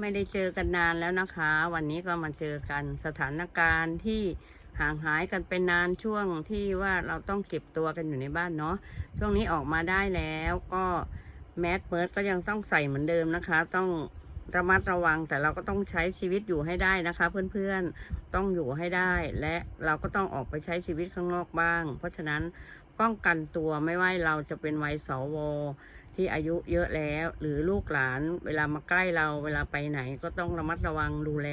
ไม่ได้เจอกันนานแล้วนะคะ วันนี้ก็มาเจอกันสถานการณ์ที่ห่างหายกันไปนานช่วงที่ว่าเราต้องเก็บตัวกันอยู่ในบ้านเนาะช่วงนี้ออกมาได้แล้วก็แมสเปิดก็ยังต้องใส่เหมือนเดิมนะคะ ต้อง ระมัดระวังแต่เราก็ต้องใช้ชีวิตอยู่ให้ได้นะคะ เพื่อนๆต้องอยู่ให้ได้ และเราก็ต้องออกไปใช้ชีวิตข้างนอกบ้าง เพราะฉะนั้นป้องกันตัวไม่ว่าเราจะเป็นวัยสวที่อายุเยอะแล้ว หรือลูกหลานเวลามาใกล้เราเวลาไปไหนก็ต้องระมัดระวังดูแล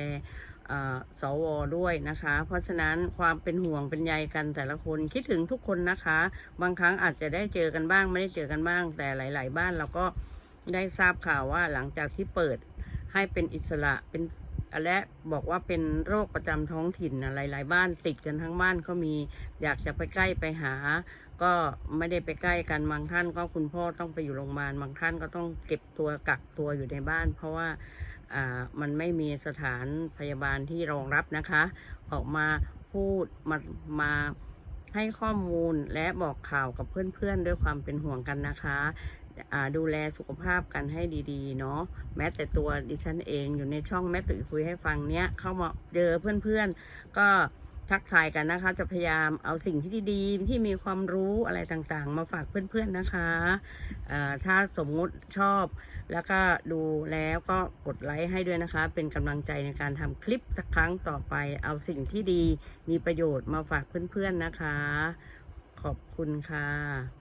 อ่อสวด้วยนะคะ เพราะฉะนั้นความเป็นห่วงเป็นใยกันแต่ละคนคิดถึงทุกคนนะคะ บางครั้งอาจจะได้เจอกันบ้าง ไม่ได้เจอกันบ้าง แต่หลาย ๆ บ้านเราก็ได้ทราบข่าวว่าหลังจากที่เปิด ให้เป็นอิสระเป็นและบอกว่าเป็นโรคประจำท้องถิ่นนะหลายๆบ้านติดกันทั้งบ้านก็มีอยากจะไปใกล้ไปหา ก็ไม่ได้ไปใกล้กันบางท่าน ก็คุณพ่อต้องไปอยู่โรงพยาบาลบางท่านก็ต้องเก็บตัวกักตัวอยู่ในบ้าน เพราะว่าอ่ามันไม่มีสถานพยาบาลที่รองรับนะคะ ออกมาพูดมามาให้ข้อมูลและบอกข่าวกับเพื่อนๆ ด้วยความเป็นห่วงกันนะคะ ดูแลสุขภาพกันให้ดีๆ เนาะแม้แต่ตัวดิฉันเองอยู่ในช่องแม่ตุ๋ยคุยให้ฟังเนี้ยเข้ามาเจอเพื่อนๆ ก็ทักทายกันนะคะ จะพยายามเอาสิ่งที่ดีๆ ที่มีความรู้อะไรต่างๆ มาฝากเพื่อนๆนะคะถ้าสมมุติชอบ แล้วก็ดูแล้วก็กดไลค์ให้ด้วยนะคะ เป็นกำลังใจในการทำคลิปสักครั้งต่อไป เอาสิ่งที่ดีมีประโยชน์มาฝากเพื่อนๆนะคะ ขอบคุณค่ะ